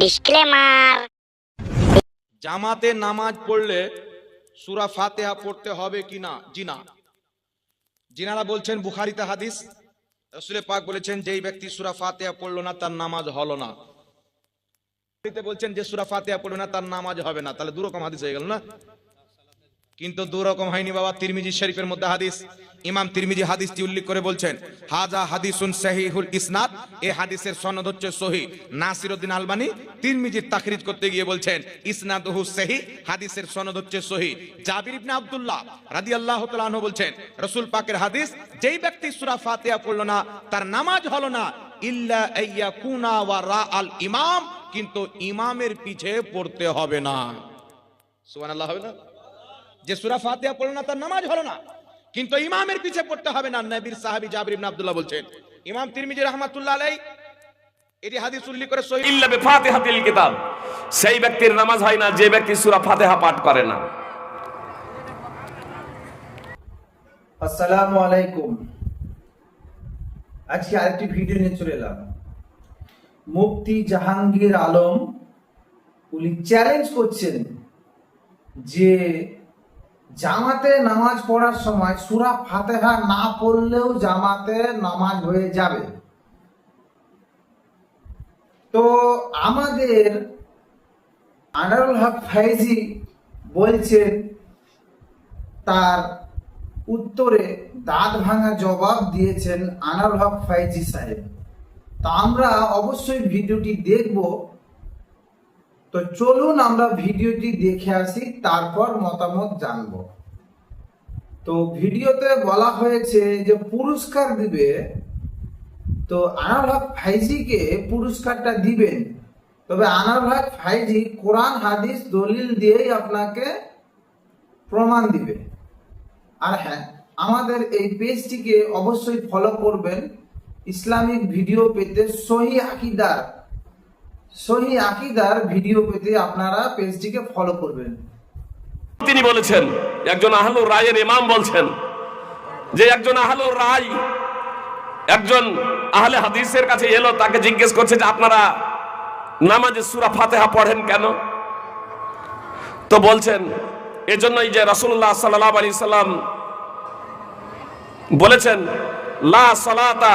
Disclaimer জামাতে নামাজ পড়লে সুরা ফাতেহা পড়তে হবে কি না জিনা। জিনারা বলছেন, বুখারিতে হাদিস, রসুলে পাক বলেছেন, যেই ব্যক্তি সুরা ফাতেহা পড়ল না, তার নামাজ হলো না। বলছেন, যে সুরা ফাতেহা পড়ল না, তার নামাজ হবে না। তাহলে দুরকম হাদিস হয়ে গেল না? কিন্তু দুরকম হয়নি বাবা, তিরমিজি শরীফের মধ্যে হাদিস। ইমাম তিরমিজি হাদিসটি উল্লেখ করে বলছেন, হাজা হাদিসুন সহিহুল ইসনাদ এই হাদিসের সনদ হচ্ছে সহি নাসিরউদ্দিন আলবানি তিরমিজির তাকরিজ করতে গিয়ে বলছেন, ইসনাদহু সহি হাদিসের সনদ হচ্ছে সহি জাবির ইবনে আব্দুল্লাহ রাদিয়াল্লাহু তাআলা আনহু বলছেন, রাসূল পাকের হাদিস, যেই ব্যক্তি সূরা ফাতিহা পড়ল না, তার নামাজ হলো না, ইল্লা আইয়াকুনা ওয়া রা আল ইমাম কিন্তু ইমামের পিছে পড়তে হবে না। সুবহানাল্লাহ, হবে না? যে সুরা ফাতিহা পড়ল না তার নামাজ হলো না। কিন্তু ইমামের পিছে পড়তে হবে না নবীর সাহাবী জাবির ইবনে আব্দুল্লাহ বলছেন। ইমাম তিরমিজি রাহমাতুল্লাহ আলাই এটি হাদিস উল্লেখ করে সহিহ ইল্লা বিফাতিহাতিল কিতাব। সেই ব্যক্তির নামাজ হয় না যে ব্যক্তি সূরা ফাতিহা পাঠ করে না। আসসালামু আলাইকুম। আজকে আরেকটি ভিডিও নিয়ে চলে এলাম। মুফতি জাহাঙ্গীর আলম উনি চ্যালেঞ্জ করছেন যে জামাতে নামাজ পড়ার সময় সুরা ফাতেহা না পড়লেও জামাতে নামাজ হয়ে যাবে। তো আমাদের আনারুল হক ফাইজি বলছেন তার উত্তরে দাঁত ভাঙা জবাব দিয়েছেন আনার হক ফাইজি সাহেব। তা আমরা অবশ্যই ভিডিওটি দেখব। তো চলুন আমরা ভিডিওটি দেখে আসি, তারপর মতামত জানব। তো ভিডিওতে বলা হয়েছে যে পুরস্কার দিবে, তো আনার হক ফাইজিকে পুরস্কারটা দিবেন। তবে আনার হক ফাইজি কোরআন, হাদিস, দলিল দিয়েই আপনাকে প্রমাণ দিবে। আর হ্যাঁ আমাদের এই পেজটিকে অবশ্যই ফলো করবেন। ইসলামিক ভিডিও পেতে সহি আকিদার সহি আকিদার ভিডিও পেতে আপনারা পেজটিকে ফলো করবেন। তিনি বলেছেন, একজন আহলুর রায়ের ইমাম বলছেন যে একজন আহলুর রায় একজন আহলে হাদিসের কাছে এলো, তাকে জিজ্ঞেস করছে যে, আপনারা নামাজে সূরা ফাতিহা পড়েন কেন? তো বলছেন, এজন্যই যে রাসূলুল্লাহ সাল্লাল্লাহু আলাইহি সাল্লাম বলেছেন, লা সালাতা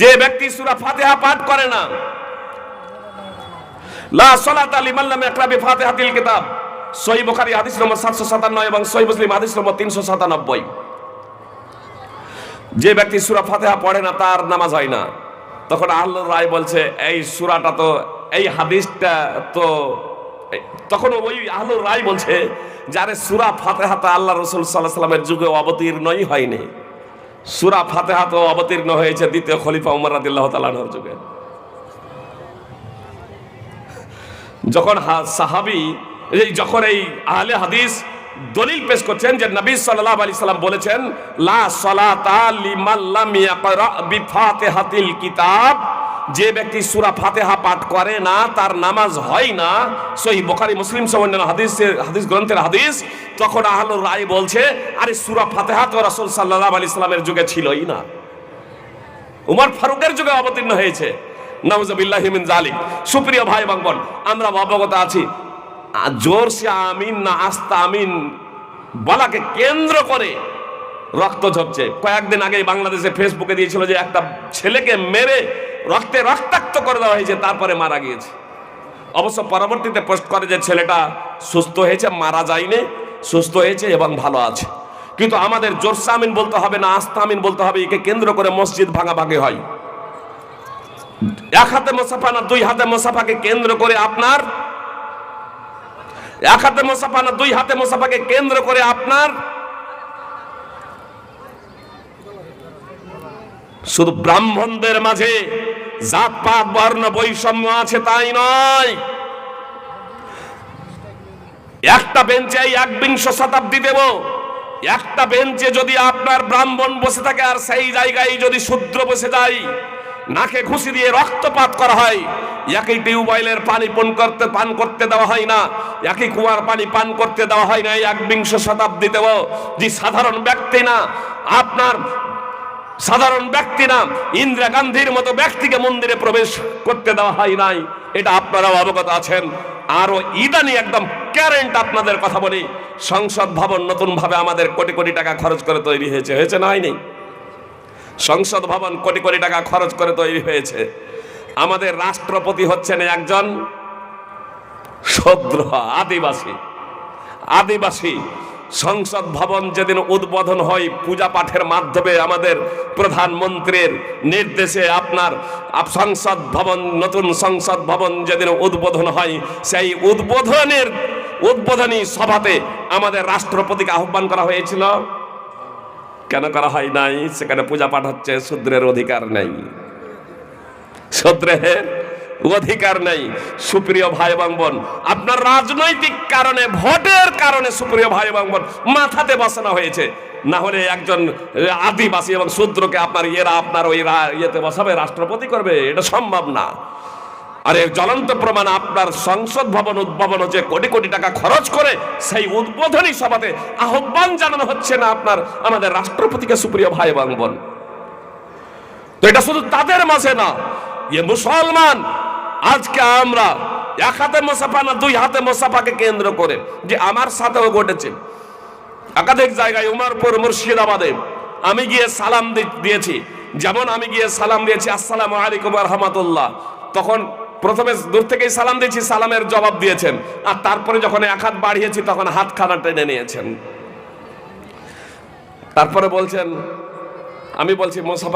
যে ব্যক্তি সুরা ফাতেহা পাঠ করে না, লা সালাতা লিমান লাম ইয়াকরা বিফাতিহাতিল কিতাব সহি বুখারী হাদিস নম্বর 757 এবং সহি মুসলিম হাদিস নম্বর 397 যে ব্যক্তি সূরা ফাতিহা পড়ে না, তার নামাজ হয় না। তখন আল্লাহর রায় বলছে, এই সূরাটা তো, এই হাদিসটা তো, তখন ওই আহলুর রায় বলছে, যারে সূরা ফাতিহা তো আল্লাহ রাসূল সাল্লাল্লাহু আলাইহি যুগে অবতীর্ণই হয়নি। সূরা ফাতিহা তো অবতীর্ণ হয়েছে দ্বিতীয় খলিফা উমর রাদিল্লাহ তালানহর যুগে। যখন সাহাবি এই যখন এই আহলে হাদিস দলিল পেশ করছেন যে নবী সাল্লাল্লাহু আলাইহি সাল্লাম বলেছেন, লা সালাতা লিমাল্লামিয়া লাম ইয়াকরা বিফাতিহাতিল কিতাব যে ব্যক্তি সুরা ফাতেহা পাঠ করে না, তার নামাজ হয় না। সহি বোখারি, মুসলিম সহ অন্যান্য হাদিসের, হাদিস গ্রন্থের হাদিস, তখন আহলুর রায় বলছে, আরে সুরা ফাতেহা তো রাসূল সাল্লাল্লাহু আলি ইসলামের যুগে ছিলই না। উমর ফারুকের যুগে অবতীর্ণ হয়েছে। নাউজুবিল্লাহি মিন জালিক সুপ্রিয় ভাই এবং বোন, আমরা অবগত আছি আ- জোরসে আমিন না আস্তা আমিন বলাকে কেন্দ্র করে রক্ত ঝরছে। কয়েকদিন আগে বাংলাদেশে ফেসবুকে দিয়েছিল যে একটা ছেলেকে মেরে রক্তে রক্তাক্ত করে দেওয়া হয়েছে, তারপরে মারা গিয়েছে। অবশ্য পরবর্তীতে পোস্ট করে যে ছেলেটা সুস্থ হয়েছে, মারা যায়নি, সুস্থ হয়েছে এবং ভালো আছে। কিন্তু আমাদের জোরসে আমিন বলতে হবে না, আস্তামিন বলতে হবে, একে কেন্দ্র করে মসজিদ ভাঙাভাঙি হয়। এক হাতে মোসাফা না, দুই হাতে মোসাফাকে কেন্দ্র করে আপনার? এক হাতে মোসাফা না, দুই হাতে মোসাফাকে কেন্দ্র করে আপনার? শুধু ব্রাহ্মণদের মাঝে জাতপাত বর্ণ, বৈষম্য আছে তাই নয়। একটা বেঞ্চে একবিংশ শতাব্দী দেব, একটা বেঞ্চে যদি আপনার ব্রাহ্মণ বসে থাকে আর সেই জায়গায় যদি শূদ্র বসে যায়, নাকে ঘুষি দিয়ে রক্তপাত করা হয়, একই টিউবওয়েলের পানি পান করতে পান করতে দেওয়া হয় না, একই কুয়ার পানি পান করতে দেওয়া হয় না, এই একবিংশ শতাব্দীতেও যে সাধারণ ব্যক্তি না, আপনার সাধারণ ব্যক্তি না, ইন্দিরা গান্ধীর মতো ব্যক্তিকে মন্দিরে প্রবেশ করতে দেওয়া হয় নাই। এটা আপনারাও অবগত আছেন। আরও ইদানি একদম ক্যারেন্ট আপনাদের কথা বলি, সংসদ ভবন নতুন ভাবে আমাদের কোটি কোটি টাকা খরচ করে তৈরি হয়েছে। হয়েছে না হয়নি? সংসদ ভবন কোটি কোটি টাকা খরচ করে তৈরি হয়েছে। আমাদের রাষ্ট্রপতি হচ্ছেন একজন শদ্র আদিবাসী। আদিবাসী। সংসদ ভবন যেদিন উদ্বোধন হয় পূজা পাঠের মাধ্যমে আমাদের প্রধানমন্ত্রীর নির্দেশে আপনার সংসদ ভবন, নতুন সংসদ ভবন যেদিন উদ্বোধন হয়, সেই উদ্বোধনের উদ্বোধনী সভাতে আমাদের রাষ্ট্রপতিকে আহ্বান করা হয়েছিল। কেন করা হয় নাই? সেখানে পূজা পাঠ হচ্ছে, শূদ্রের অধিকার নেই। শূদ্রের অধিকার নেই। সুপ্রিয় ভাই এবং বোন, আপনার রাজনৈতিক কারণে, ভোটের কারণে সুপ্রিয় ভাই এবং বোন, মাথাতে বসানো হয়েছে। না হলে একজন আদিবাসী এবং শূদ্রকে আপনার ইয়েরা আপনার ওই ইয়েতে বসাবে, রাষ্ট্রপতি করবে, এটা সম্ভব না। আর আরে জ্বলন্ত প্রমাণ, আপনার সংসদ ভবন উদ্ভাবন হচ্ছে কোটি কোটি টাকা খরচ করে, সেই উদ্বোধনী সভাতে আহ্বান জানানো হচ্ছে না আপনার, আমাদের রাষ্ট্রপতিকে সুপ্রিয় ভাই এবং বোন। তো এটা শুধু তাদের মাঝে না ইয়ে মুসলমান আজকে আমরা এক হাতে মোসাফা না দুই হাতে মোসাফাকে কেন্দ্র করে যে আমার সাথেও ঘটেছে। একাধিক জায়গায় উমারপুর, মুর্শিদাবাদে আমি গিয়ে সালাম দিয়েছি। যেমন আমি গিয়ে সালাম দিয়েছি, আসসালামু আলাইকুম রহমতুল্লাহ। তখন প্রথমে দূর থেকেই সালাম দিয়েছি, সালামের জবাব দিয়েছেন। আর তারপরে যখন এক হাত বাড়িয়েছি, তখন হাত খানা টেনে নিয়েছেন। তারপরে বলছেন, আমি বলছি, মোসাফা